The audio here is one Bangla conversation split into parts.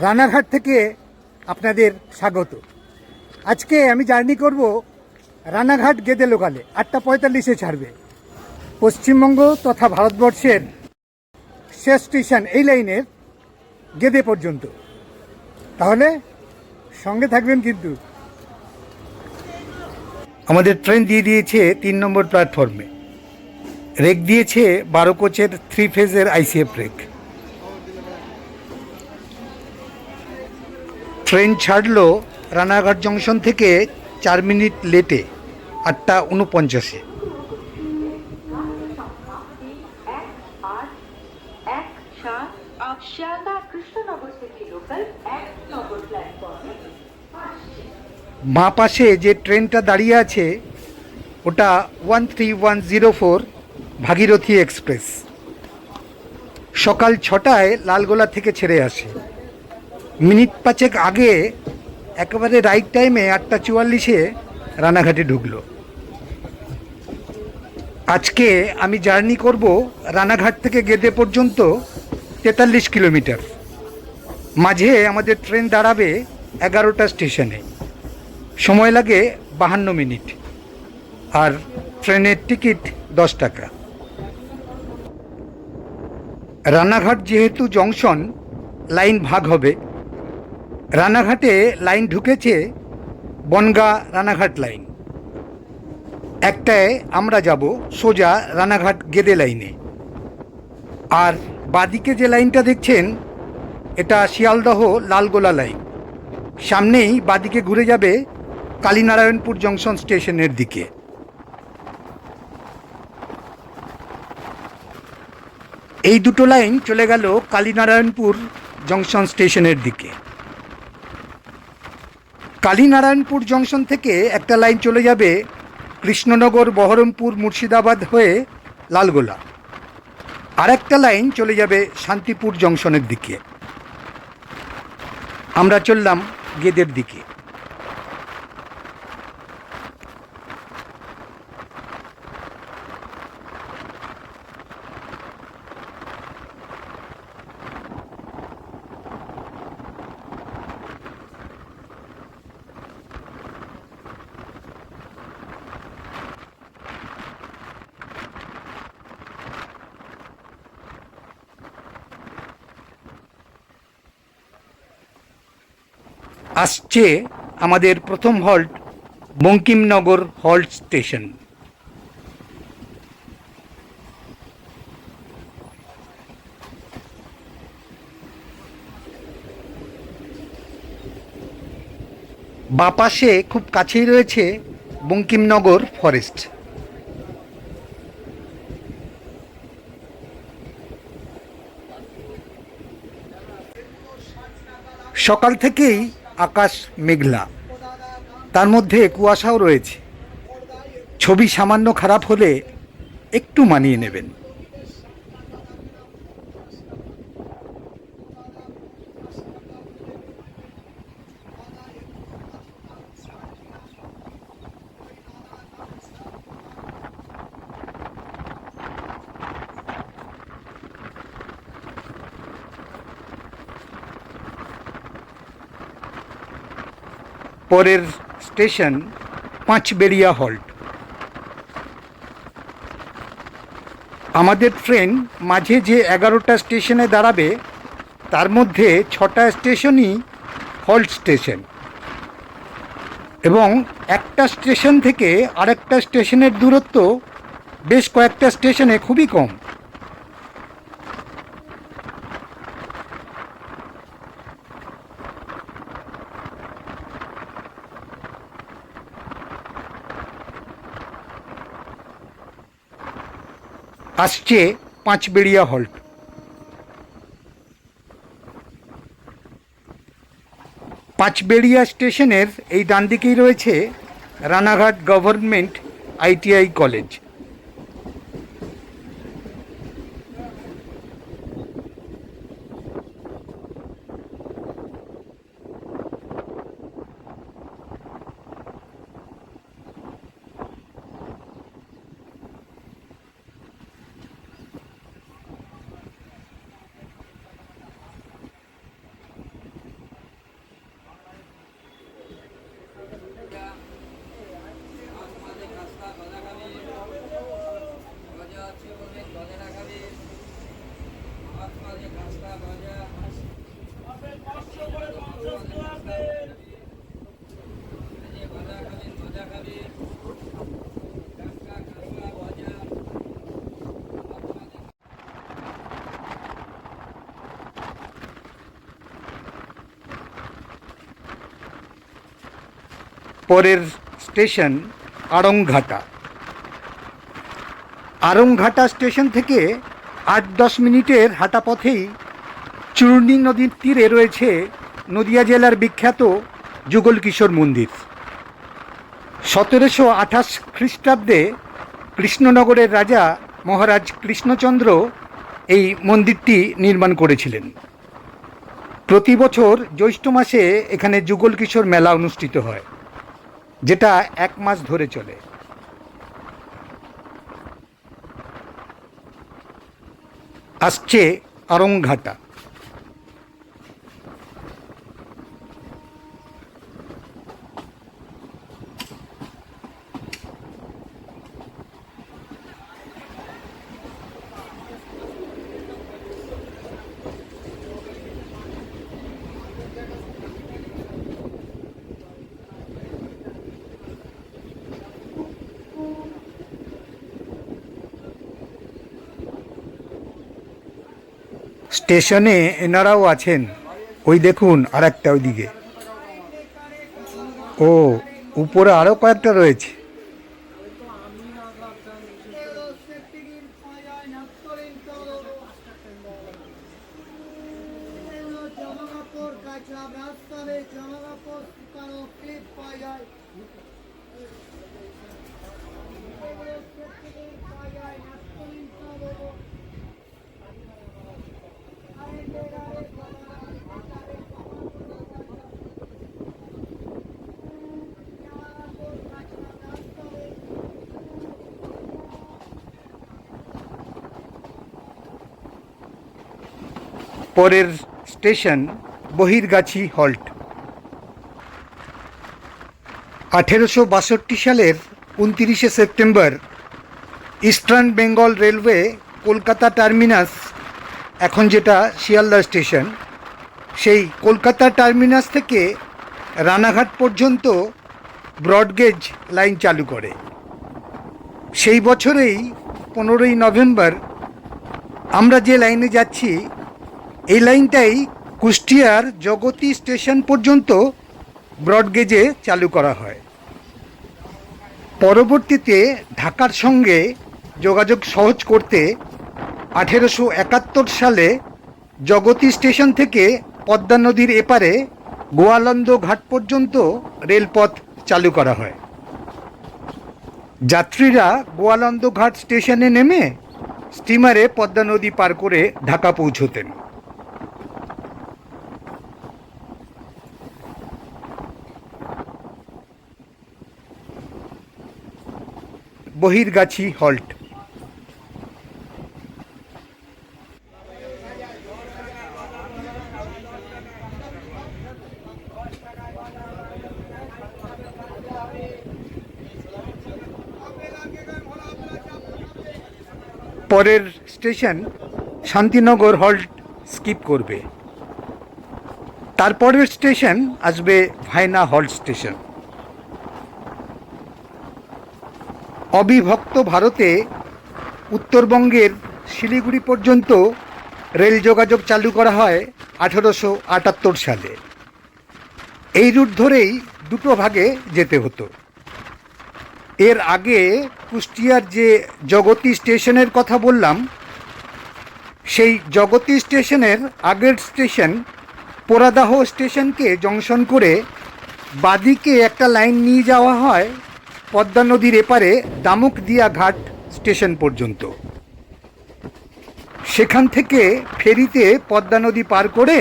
রানাঘাট থেকে আপনাদের স্বাগত। আজকে আমি জার্নি করব রানাঘাট গেদে লোকালে, আটটা পঁয়তাল্লিশে ছাড়বে। পশ্চিমবঙ্গ তথা ভারতবর্ষের শেষ স্টেশন এই লাইনের গেদে পর্যন্ত। তাহলে সঙ্গে থাকবেন কিন্তু। আমাদের ট্রেন দিয়ে দিয়েছে তিন নম্বর প্ল্যাটফর্মে। রেক দিয়েছে বারো কোচের থ্রি ফেজের আইসিএফ রেক। ট্রেন ছাড়লো রানাঘাট জংশন থেকে চার মিনিট লেটে, আটটা উনপঞ্চাশে। বাঁ পাশে যে ট্রেনটা দাঁড়িয়ে আছে, ওটা one three one zero four Bhagirathi express. সকাল ছটায় লালগোলা থেকে ছেড়ে আসে। মিনিট পাঁচেক আগে একেবারে রাইট টাইমে আটটা চুয়াল্লিশে রানাঘাটে ঢুকলো। আজকে আমি জার্নি করব রানাঘাট থেকে গেদে পর্যন্ত তেতাল্লিশ কিলোমিটার। মাঝে আমাদের ট্রেন দাঁড়াবে এগারোটা স্টেশনে। সময় লাগে বাহান্ন মিনিট। আর ট্রেনের টিকিট দশ টাকা। রানাঘাট যেহেতু জংশন, লাইন ভাগ হবে। রানাঘাটে লাইন ঢুকেছে বনগা রানাঘাট লাইন। একটায় আমরা যাব সোজা রানাঘাট গেদে লাইনে। আর বাদিকে যে লাইনটা দেখছেন, এটা শিয়ালদহ লালগোলা লাইন। সামনেই বাদিকে ঘুরে যাবে কালীনারায়ণপুর জংশন স্টেশনের দিকে। এই দুটো লাইন চলে গেল কালীনারায়ণপুর জংশন স্টেশনের দিকে। কালীনারায়ণপুর জংশন থেকে একটা লাইন চলে যাবে কৃষ্ণনগর, বহরমপুর, মুর্শিদাবাদ হয়ে লালগোলা। আর একটা লাইন চলে যাবে শান্তিপুর জংশনের দিকে। আমরা চললাম গেদের দিকে। আসছে আমাদের প্রথম হল্ট, বঙ্কিমনগর হল্ট স্টেশন। বাপাশে খুব কাছেই রয়েছে বঙ্কিমনগর ফরেস্ট। সকাল থেকেই আকাশ মেঘলা। তার মধ্যে কুয়াশাও রয়েছে। ছবি সামান্য খারাপ হলে একটু মানিয়ে নেবেন। পরের স্টেশন পাঁচবেড়িয়া হল্ট। আমাদের ট্রেন মাঝে যে এগারোটা স্টেশনে দাঁড়াবে, তার মধ্যে ছটা স্টেশনই হল্ট স্টেশন। এবং একটা স্টেশন থেকে আরেকটা স্টেশনের দূরত্ব বেশ কয়েকটা স্টেশনে খুবই কম। আসছে পাঁচবেড়িয়া হল্ট। পাঁচবেড়িয়া স্টেশনের এই ডান দিকেই রয়েছে রানাঘাট গভর্নমেন্ট আইটিআই কলেজ। পরের স্টেশন আড়ংঘাটা আড়ংঘাটা স্টেশন থেকে আট দশ মিনিটের হাঁটা পথেই চূর্ণী নদীর তীরে রয়েছে নদিয়া জেলার বিখ্যাত যুগল কিশোর মন্দির। সতেরোশো আঠাশ খ্রিস্টাব্দে কৃষ্ণনগরের রাজা মহারাজ কৃষ্ণচন্দ্র এই মন্দিরটি নির্মাণ করেছিলেন। প্রতি বছর জ্যৈষ্ঠ মাসে এখানে যুগল কিশোর মেলা অনুষ্ঠিত হয়। যেটা এক মাস ধরে চলে। আসছে আরংঘাটা। স্টেশনে এনারাও আছেন। ওই দেখুন আর একটা ওইদিকে। ও উপরে আরও কয়েকটা রয়েছে। পরের স্টেশন বহিরগাছি হল্ট। আঠেরোশো বাষট্টি সালের উনতিরিশে September Eastern Bengal railway Kolkata terminus, এখন যেটা শিয়ালদা স্টেশন, সেই কলকাতা টার্মিনাস থেকে রানাঘাট পর্যন্ত ব্রডগেজ লাইন চালু করে। সেই বছরেই পনেরোই নভেম্বর আমরা যে লাইনে যাচ্ছি এই লাইনটাই কুষ্টিয়ার জগতী স্টেশন পর্যন্ত ব্রডগেজে চালু করা হয়। পরবর্তীতে ঢাকার সঙ্গে যোগাযোগ সহজ করতে আঠেরোশো একাত্তর সালে জগতী স্টেশন থেকে পদ্মা নদীর এপারে গোয়ালন্দ ঘাট পর্যন্ত রেলপথ চালু করা হয়। যাত্রীরা গোয়ালন্দ ঘাট স্টেশনে নেমে স্টিমারে পদ্মা নদী পার করে ঢাকা পৌঁছতেন। বহিরগাছি হল্ট। পরের স্টেশন শান্তিনগর হল্ট স্কিপ করবে। তারপরের স্টেশন আসবে ভাইনা হল্ট স্টেশন। অবিভক্ত ভারতে উত্তরবঙ্গের শিলিগুড়ি পর্যন্ত রেল যোগাযোগ চালু করা হয় আঠেরোশো আটাত্তর সালে। এই রুট ধরেই দুটো ভাগে যেতে হতো। এর আগে কুষ্টিয়ার যে জগতী স্টেশনের কথা বললাম, সেই জগতী স্টেশনের আগের স্টেশন পোরাদাহ স্টেশনকে জংশন করে বাদিকে একটা লাইন নিয়ে যাওয়া হয় পদ্মা নদীর এপারে দামুকদিয়া ঘাট স্টেশন পর্যন্ত। সেখান থেকে ফেরিতে পদ্মা নদী পার করে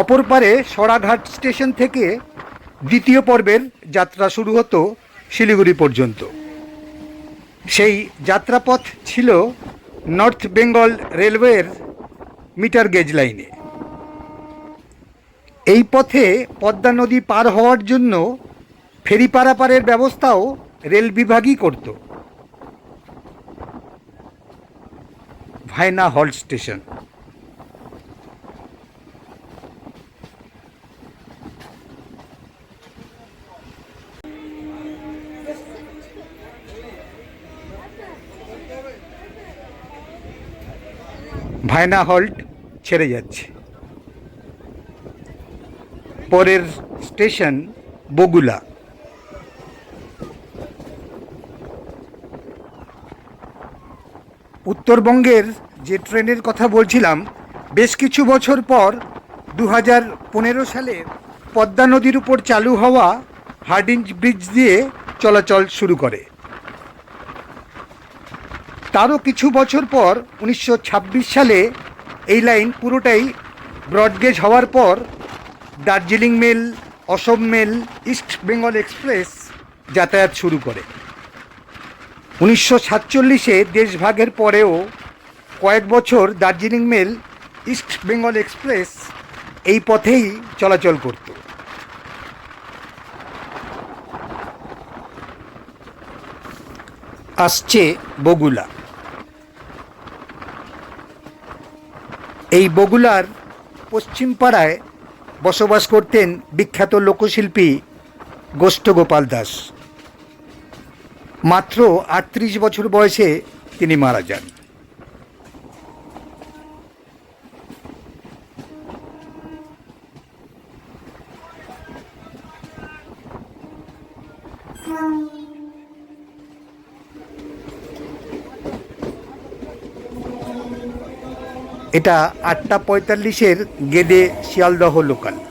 অপর পারে সরাঘাট স্টেশন থেকে দ্বিতীয় পর্বের যাত্রা শুরু হতো শিলিগুড়ি পর্যন্ত। সেই যাত্রাপথ ছিল নর্থ বেঙ্গল রেলওয়ের মিটার গেজ লাইনে। এই পথে পদ্মা নদী পার হওয়ার জন্য ফেরি পারাপারের ব্যবস্থাও রেল বিভাগই করত। ভায়না হল স্টেশন। ভায়না হল্ট ছেড়ে যাচ্ছে। পরের স্টেশন বগুলা। উত্তরবঙ্গের যে ট্রেনের কথা বলছিলাম, বেশ কিছু বছর পর দু হাজার পনেরো সালে পদ্মা নদীর উপর চালু হওয়া হার্ডিঞ্জ ব্রিজ দিয়ে চলাচল শুরু করে। তারও কিছু বছর পর উনিশশো ছাব্বিশ সালে এই লাইন পুরোটাই ব্রডগেজ হওয়ার পর Darjeeling mail, Assam mail, East Bengal express যাতায়াত শুরু করে। উনিশশো সাতচল্লিশে দেশভাগের পরেও কয়েক বছর Darjeeling mail East Bengal express এই পথেই চলাচল করত। আসছে বগুলা। এই বগুলার পশ্চিম পাড়ায় বসবাস করতেন বিখ্যাত লোকশিল্পী গোষ্ঠ গোপাল দাস। মাত্র আটত্রিশ বছর বয়সে তিনি মারা যান। এটা আটটা পঁয়তাল্লিশের গেদে শিয়ালদহ লোকাল।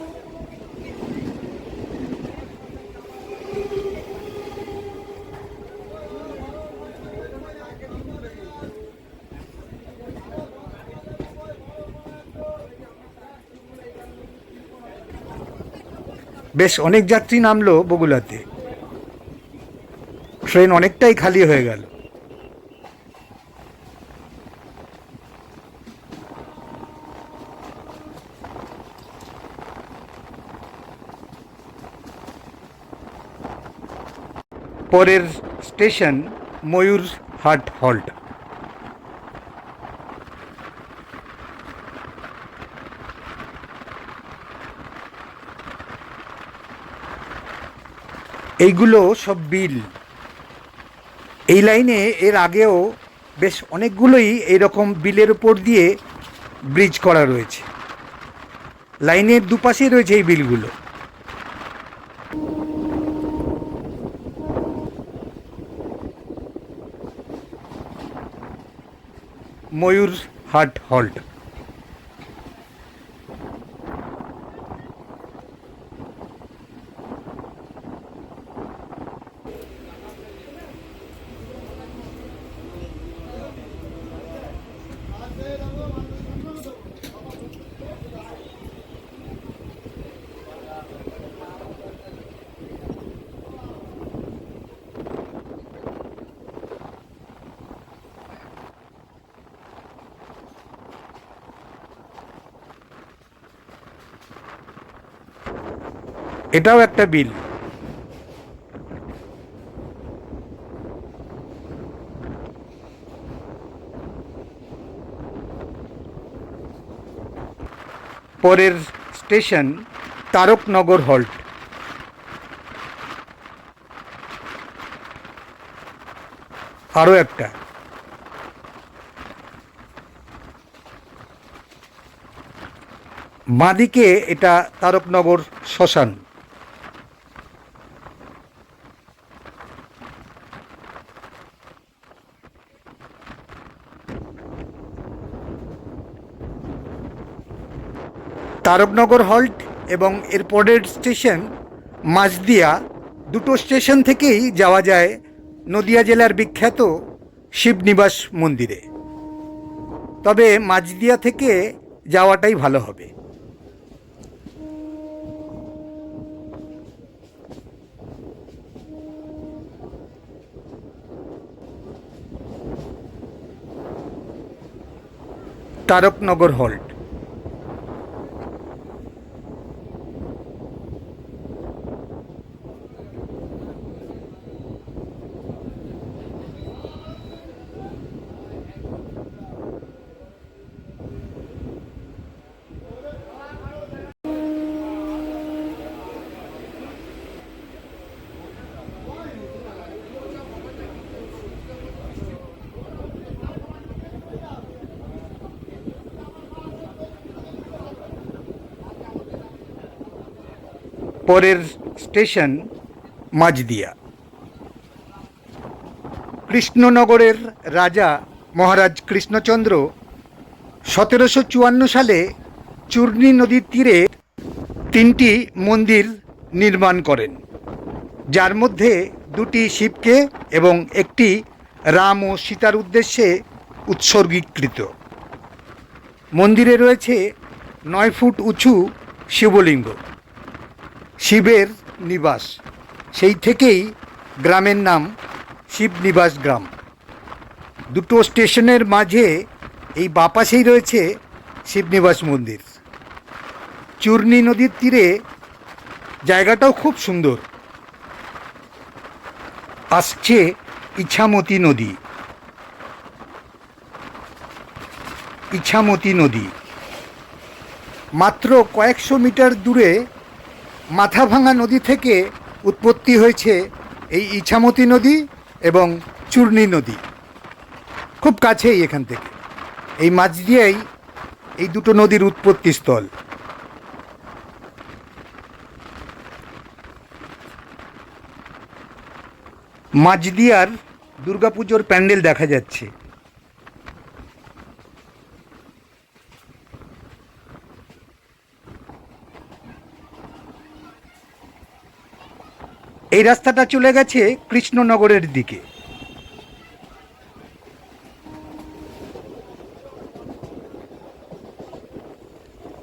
বেশ অনেক যাত্রী নামলো বগুলাতে। ট্রেন অনেকটাই খালি হয়ে গেল। পরের স্টেশন ময়ূর হাট হল্ট। এইগুলো সব বিল। এই লাইনে এর আগেও বেশ অনেকগুলোই এরকম বিলের উপর দিয়ে ব্রিজ করা রয়েছে। লাইনের দুপাশেই রয়েছে এই বিলগুলো। ময়ূর হাট হল্ট। এটাও একটা বিল। পরের স্টেশন তারকনগর হল্ট। আরও একটা। বাঁদিকে এটা তারকনগর শ্মশান। তারকনগর হল্ট এবং এর পরের স্টেশন মাঝদিয়া দুটো স্টেশন থেকেই যাওয়া যায় নদিয়া জেলার বিখ্যাত শিবনিবাস মন্দিরে। তবে মাঝদিয়া থেকে যাওয়াটাই ভালো হবে। তারকনগর হল্ট। পরের স্টেশন মাজদিয়া। কৃষ্ণনগরের রাজা মহারাজ কৃষ্ণচন্দ্র সতেরোশো চুয়ান্ন সালে চূর্ণী নদীর তীরে তিনটি মন্দির নির্মাণ করেন, যার মধ্যে দুটি শিবকে এবং একটি রাম ও সীতার উদ্দেশ্যে উৎসর্গীকৃত। মন্দিরে রয়েছে নয় ফুট উঁচু শিবলিঙ্গ। শিবের নিবাস। সেই থেকেই গ্রামের নাম শিবনিবাস গ্রাম। দুটো স্টেশনের মাঝে এই বাপাশেই রয়েছে শিবনিবাস মন্দির। চূর্ণী নদীর তীরে জায়গাটাও খুব সুন্দর। আসছে ইছামতি নদী। ইছামতি নদী। মাত্র কয়েকশো মিটার দূরে মাথাভাঙা নদী থেকে উৎপত্তি হয়েছে এই ইছামতি নদী এবং চূর্ণী নদী। খুব কাছেই এখান থেকে। এই মাঝ দিয়েই এই দুটো নদীর উৎপত্তি স্থল। মাঝদিয়ার দুর্গাপুজোর প্যান্ডেল দেখা যাচ্ছে। এই রাস্তাটা চলে গেছে কৃষ্ণনগরের দিকে।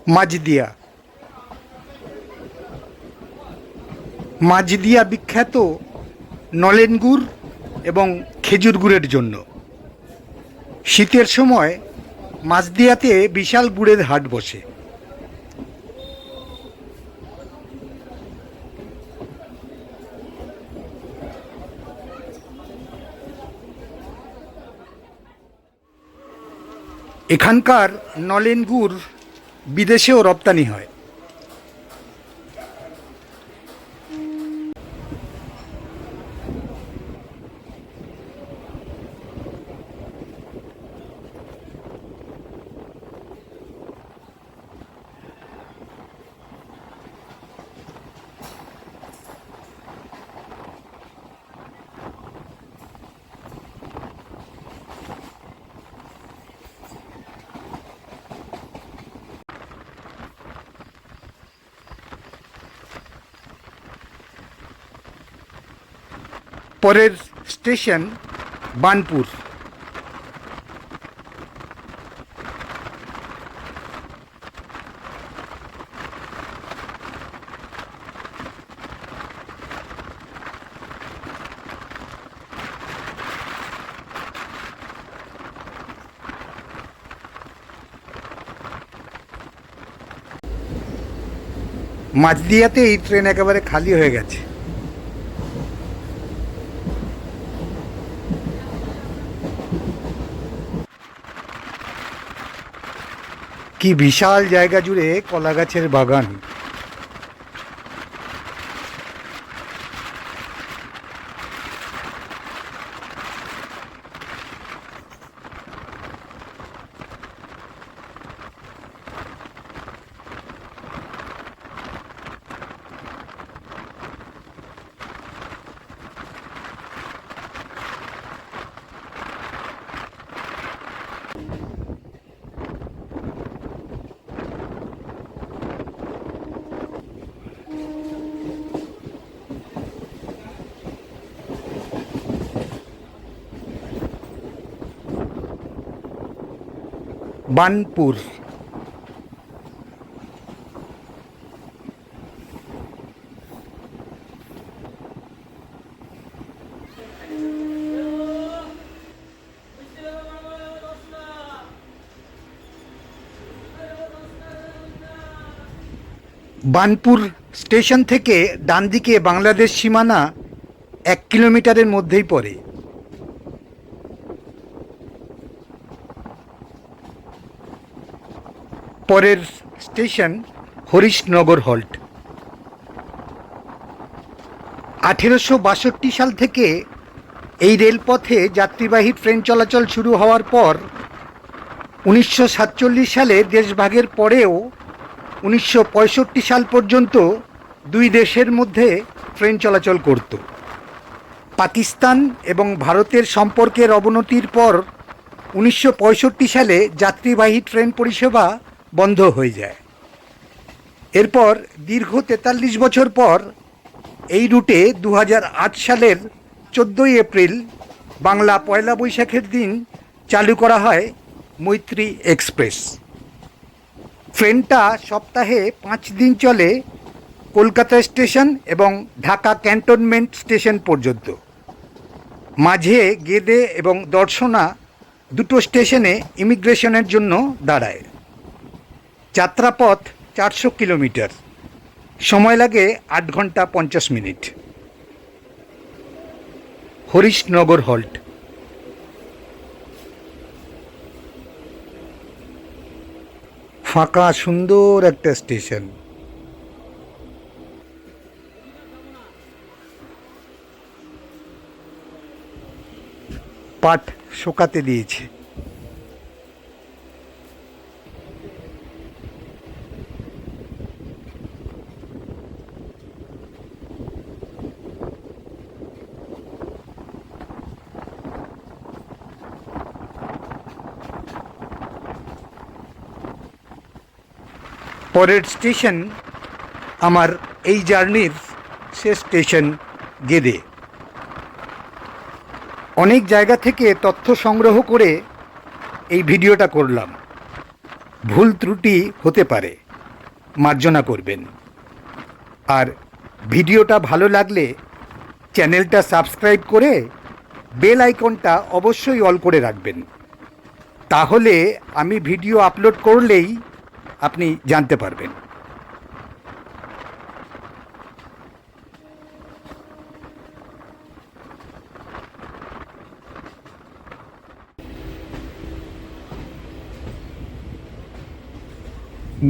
মাঝদিয়া মাঝদিয়া বিখ্যাত নলেন গুড় এবং খেজুর গুড়ের জন্য। শীতের সময় মাঝদিয়াতে বিশাল গুড়ের হাট বসে। এখানকার নলেন গুড় বিদেশেও রপ্তানি হয়। পরের স্টেশন বানপুর। মাঝদিয়াতে এই ট্রেন একেবারে খালি হয়ে গেছে। কি বিশাল জায়গা জুড়ে কলা গাছের বাগান। বানপুর। বানপুর স্টেশন থেকে ডান দিকে বাংলাদেশ সীমানা এক কিলোমিটারের মধ্যেই পড়ে। পরের স্টেশন হরিশনগর হল্ট। আঠেরোশো বাষট্টি সাল থেকে এই রেলপথে যাত্রীবাহী ট্রেন চলাচল শুরু হওয়ার পর উনিশশো সাতচল্লিশ সালে দেশভাগের পরেও উনিশশো পঁয়ষট্টি সাল পর্যন্ত দুই দেশের মধ্যে ট্রেন চলাচল করত। পাকিস্তান এবং ভারতের সম্পর্কের অবনতির পর উনিশশো পঁয়ষট্টি সালে যাত্রীবাহী ট্রেন পরিষেবা বন্ধ হয়ে যায়। এরপর দীর্ঘ তেতাল্লিশ বছর পর এই রুটে দু হাজার আট সালের চোদ্দোই এপ্রিল বাংলা পয়লা বৈশাখের দিন চালু করা হয় মৈত্রী এক্সপ্রেস। ট্রেনটা সপ্তাহে পাঁচ দিন চলে কলকাতা স্টেশন এবং ঢাকা ক্যান্টনমেন্ট স্টেশন পর্যন্ত। মাঝে গেদে এবং দর্শনা দুটো স্টেশনে ইমিগ্রেশনের জন্য দাঁড়ায়। যাত্রাপথ চারশো কিলোমিটার। সময় লাগে আট ঘণ্টা পঞ্চাশ মিনিট। হরিশনগর হল্ট। ফাঁকা, সুন্দর একটা স্টেশন। পাট শোকাতে দিয়েছে। পরের স্টেশন আমার এই জার্নির শেষ স্টেশন গেদে। অনেক জায়গা থেকে তথ্য সংগ্রহ করে এই ভিডিওটা করলাম। ভুল ত্রুটি হতে পারে, মার্জনা করবেন। আর ভিডিওটা ভালো লাগলে চ্যানেলটা সাবস্ক্রাইব করে বেল আইকনটা অবশ্যই অল করে রাখবেন। তাহলে আমি ভিডিও আপলোড করলেই আপনি জানতে পারবেন।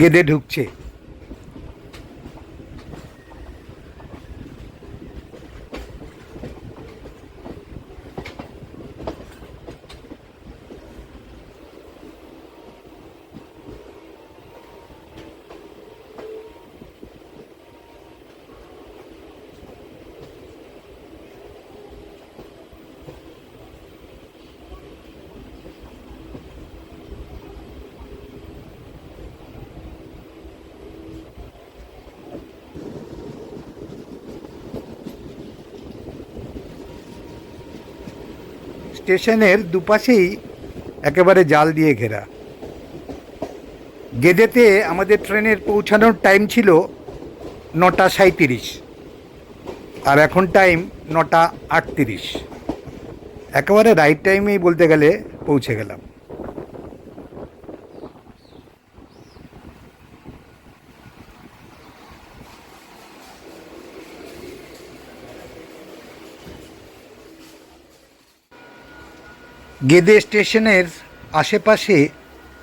গেদে ঢুকছে। স্টেশনের দুপাশেই একেবারে জাল দিয়ে ঘেরা। গেদেতে আমাদের ট্রেনের পৌঁছানোর টাইম ছিল নটা সাঁত্রিশ আর এখন টাইম নটা আটত্রিশ। একেবারে রাইট টাইমেই বলতে গেলে পৌঁছে গেলাম। গেদে স্টেশনের আশেপাশে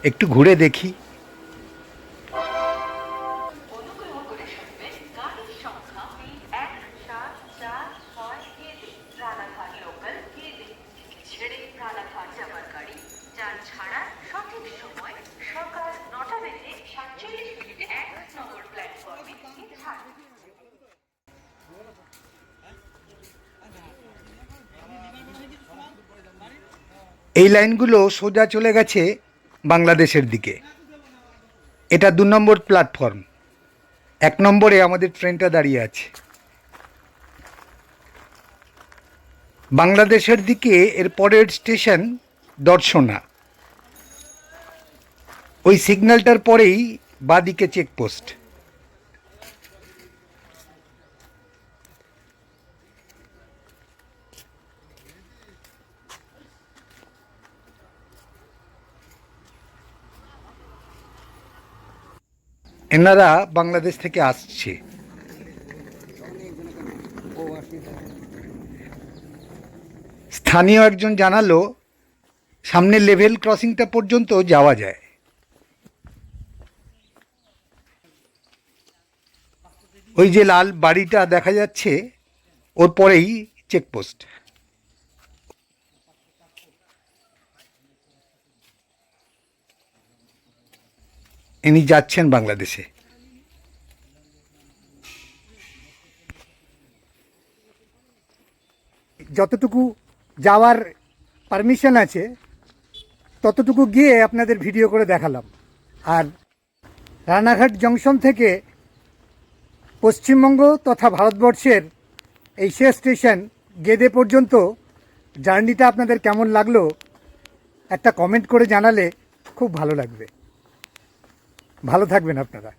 একটু ঘুরে দেখি। এই লাইনগুলো সোজা চলে গেছে বাংলাদেশের দিকে। এটা দু নম্বর প্ল্যাটফর্ম এক নম্বরে আমাদের ট্রেনটা দাঁড়িয়ে আছে। বাংলাদেশের দিকে এর পরের স্টেশন দর্শনা। ওই সিগন্যালটার পরেই বাদিকে চেকপোস্ট এনারা বাংলাদেশ থেকে আসছে। স্থানীয় একজন জানালো, সামনে লেভেল ক্রসিংটা পর্যন্ত যাওয়া যায়। ওই যে লাল বাড়িটা দেখা যাচ্ছে, ওর পরেই চেকপোস্ট ইনি যাচ্ছেন বাংলাদেশে। যতটুকু যাওয়ার পারমিশন আছে, ততটুকু গিয়ে আপনাদের ভিডিও করে দেখালাম। আর রানাঘাট জংশন থেকে পশ্চিমবঙ্গ তথা ভারতবর্ষের এই শেষ স্টেশন গেদে পর্যন্ত জার্নিটা আপনাদের কেমন লাগল, একটা কমেন্ট করে জানালে খুব ভালো লাগবে। ভালো থাকবেন আপনারা।